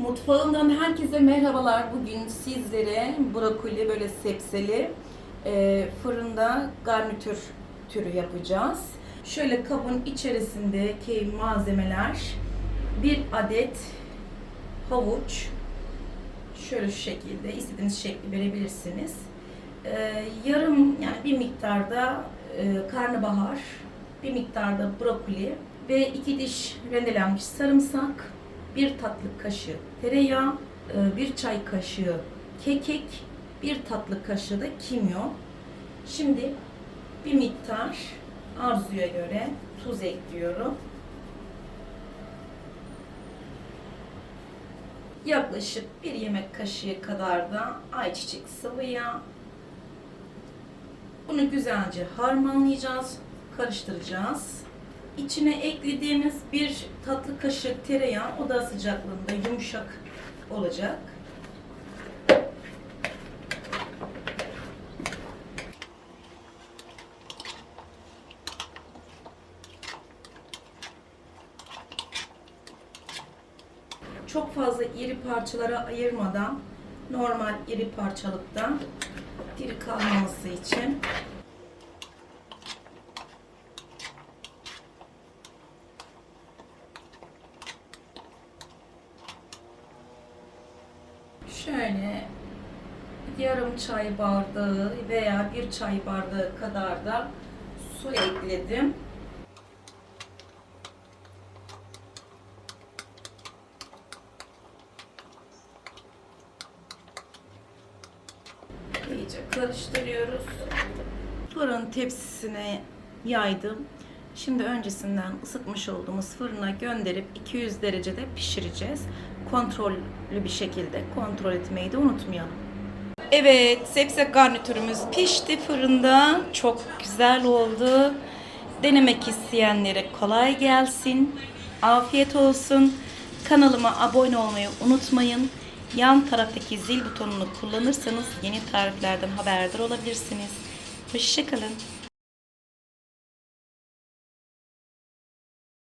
Mutfağımdan herkese merhabalar. Bugün sizlere brokoli böyle sebzeli e, fırında garnitür türü yapacağız. Şöyle kabın içerisindeki malzemeler bir adet havuç şöyle şu şekilde istediğiniz şekli verebilirsiniz. E, yarım yani bir miktarda e, karnabahar, bir miktarda brokoli ve iki diş rendelenmiş sarımsak, bir tatlı kaşığı tereyağı, e, bir çay kaşığı kekik, bir tatlı kaşığı da kimyon. Şimdi bir miktar arzuya göre tuz ekliyorum. Yaklaşık bir yemek kaşığı kadar da ayçiçek sıvı yağ. Bunu güzelce harmanlayacağız, karıştıracağız. İçine eklediğimiz bir tatlı kaşık tereyağı oda sıcaklığında yumuşak olacak. Çok fazla iri parçalara ayırmadan normal iri parçalıkta diri kalmaması için şöyle yarım çay bardağı veya bir çay bardağı kadar da su ekledim. İyice karıştırıyoruz. Fırın tepsisine yaydım. Şimdi öncesinden ısıtmış olduğumuz fırına gönderip 200 derecede pişireceğiz. Kontrollü bir şekilde kontrol etmeyi de unutmayalım. Evet, sebze garnitürümüz pişti fırında. Çok güzel oldu. Denemek isteyenlere kolay gelsin. Afiyet olsun. Kanalıma abone olmayı unutmayın. Yan taraftaki zil butonunu kullanırsanız yeni tariflerden haberdar olabilirsiniz. Hoşçakalın.